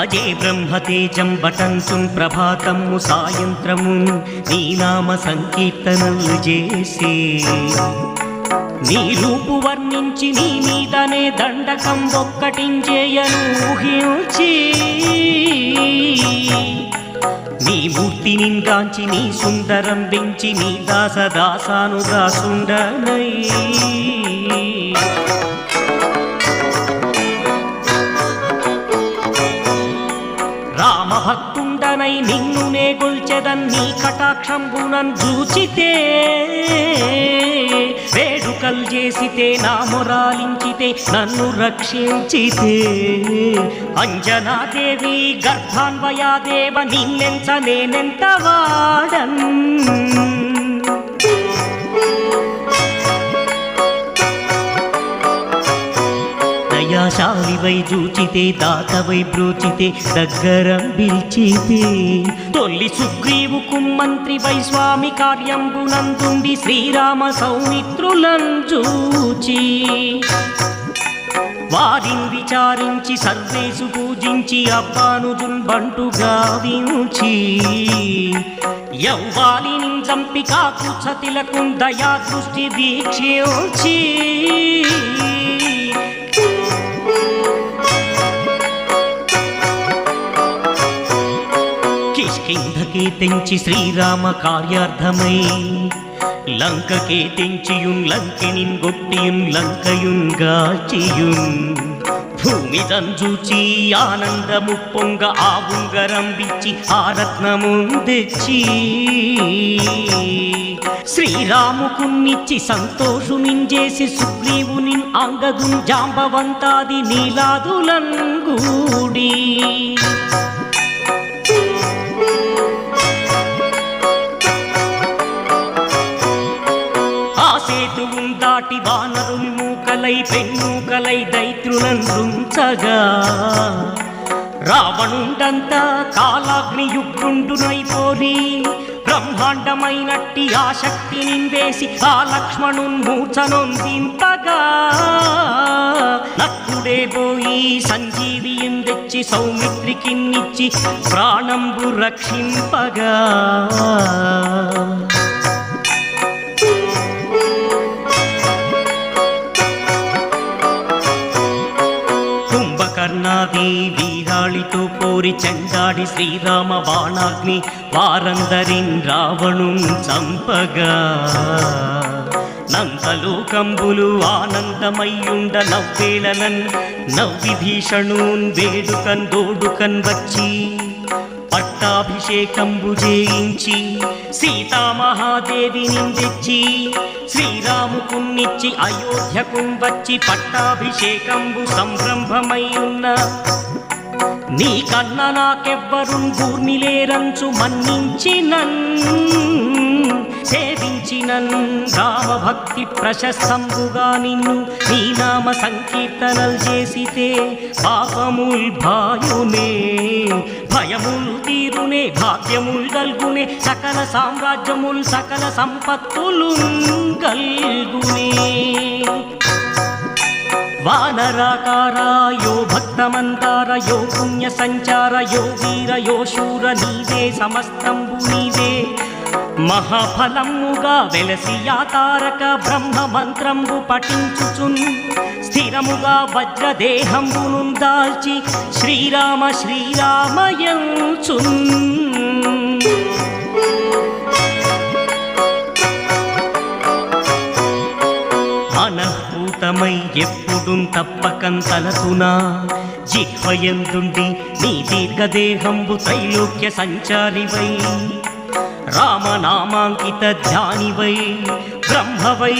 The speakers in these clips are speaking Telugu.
భజే బ్రహ్మతేజం బటంతుం ప్రభాతము సాయంత్రము నీనామ సంకీర్తనలు చేసి నీ రూపు వర్ణించి నీ మీదనే దండకం ఒక్కటించేయను ఊహించి నీ మూర్తి గాంచి నీ సుందరం పెంచి నీ దాస దాసాను దాసుండనై రామభక్తుండనై నిన్ను నే గొల్చెదన్ నీ కటాక్షంబునన్ చూచితే వేడుకల్ చేసితే నా మొరాలించితే నన్ను రక్షించితే. అంజనాదేవి గర్భాన్వయాదేవ నిన్నెంత నేనెంత వాడన్? దయాశాలివై చూచితే దాతవై బ్రోచితే దగ్గర పిలిచితే. తొల్లి సుగ్రీవుకు మంత్రి వై స్వామి కార్యంబునందుండి శ్రీరామ సౌమిత్రులం చూచి వారిని విచారించి సర్వేసు పూజించి అబ్బానుజున్ బంటుగా వించి యవ్వాలిని చంపి కాకు సతిలకు దయా దృష్టి దీక్షించి. కిందకే తెంచి శ్రీరామ కార్యార్థమై. లంకకే తెంచియున్ లంకినిన్ గొట్టియున్ లంకయున్ గాచియున్. భూమి తంజూచి ఆనందము పొంగ ఆ ఉంగరం బిచ్చి ఆ రత్నము తెచ్చి. శ్రీరాముకున్నిచ్చి సంతోషునింజేసి సుగ్రీవుని అంగదున్ జాంబవంతాది నీలాదులంగూడి. దాటి వానరుని మూకలై పెన్నూకలై దైత్రులను రుంచగా రావణుండంతా కాలాగ్నియుగ్రుండునైపోరి బ్రహ్మాండమైనట్టి ఆ శక్తి నిందేసి ఆ లక్ష్మణున్ మూచనొందింపగా నక్కుడే పోయి సంజీవియం తెచ్చి సౌమిత్రికిన్నిచ్చి ప్రాణంబు రక్షింపగా. కుంభకర్ణాది వీరాళితో పోరి చండాడి శ్రీరామ బాణాగ్ని వారందరిన్ రావణు చంపగా. నందలోకంబులు ఆనందమయ్యుండ నవ్వేళనన్ నవ్వి భీషణూన్ వేడుకన్ దోడుకన్ వచ్చి పట్టాభిషేకంబు చేయించి సీతామహాదేవి నిందిచ్చి శ్రీరాముకున్నిచ్చి అయోధ్యకు వచ్చి పట్టాభిషేకంబు సంరంభమయ్యున్న నీ కన్న నాకెవ్వరు గూర్మిలేరంచు మన్నించినన్ సేవించినను రామభక్తి ప్రశస్తంబుగా నిన్ను నీ నామ సంకీర్తనలు చేసితే పాపముల్ భాయునే భయములు తీరునే భాగ్యముల్ గల్గునే సకల సామ్రాజ్యముల్ సకల సంపత్తులు గల్గునే వానరాకారాయో భక్తమంతార యో పుణ్య సంచార యో వీర యో శూర నీవే సమస్తంబు నీవే మహాఫలముగా వెలసి యాతారక బ్రహ్మ మంత్రంబు పఠించుచున్. స్థిరముగా వజ్రదేహంబును దాల్చి శ్రీరామ శ్రీరామయంచున్. అనహూతమై ఎప్పుడు తప్పకం తలతునా? జిహ్వయందుండి నీ దీర్ఘదేహంబు త్రైలోక్య సంచారివై. రామనామాంకిత ధ్యానివై బ్రహ్మవై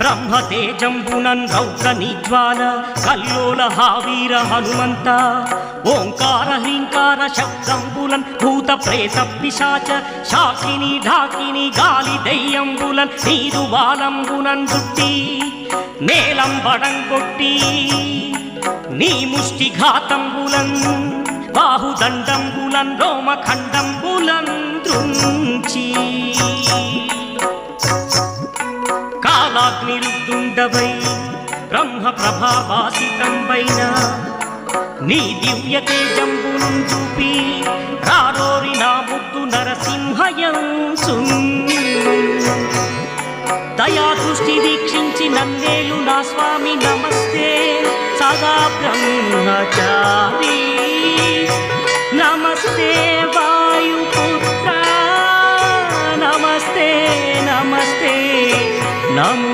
బ్రహ్మతేజంబునన్ రౌద్ర నిజ్వాల కల్లోల హావీర హనుమంత ఓంకార హ్రీంకార శబ్దంబులన్ భూత ప్రేత పిశాచ శాకిని ఢాకిని గాలి దయ్యంబులన్ నీరు బాలంబునన్ చుట్టి నేలం బడంగొట్టి నీ ముష్టి ఘాతంబులన్ బాహుదండంబులన్ రోమఖండంబులన్ దృంచి కాలాగ్నిరుద్దుండవై బ్రహ్మ ప్రభావాసితంబైన నీ దివ్య తేజంబును చూపి కారోరి నా ముద్దు నరసింహయంసు మాయా దృష్టి దీక్షించి నన్నేలు నా స్వామి నమస్తే. సదా బ్రహ్మచారి. నమస్తే వాయుపుత్ర. నమస్తే నమస్తే. నమ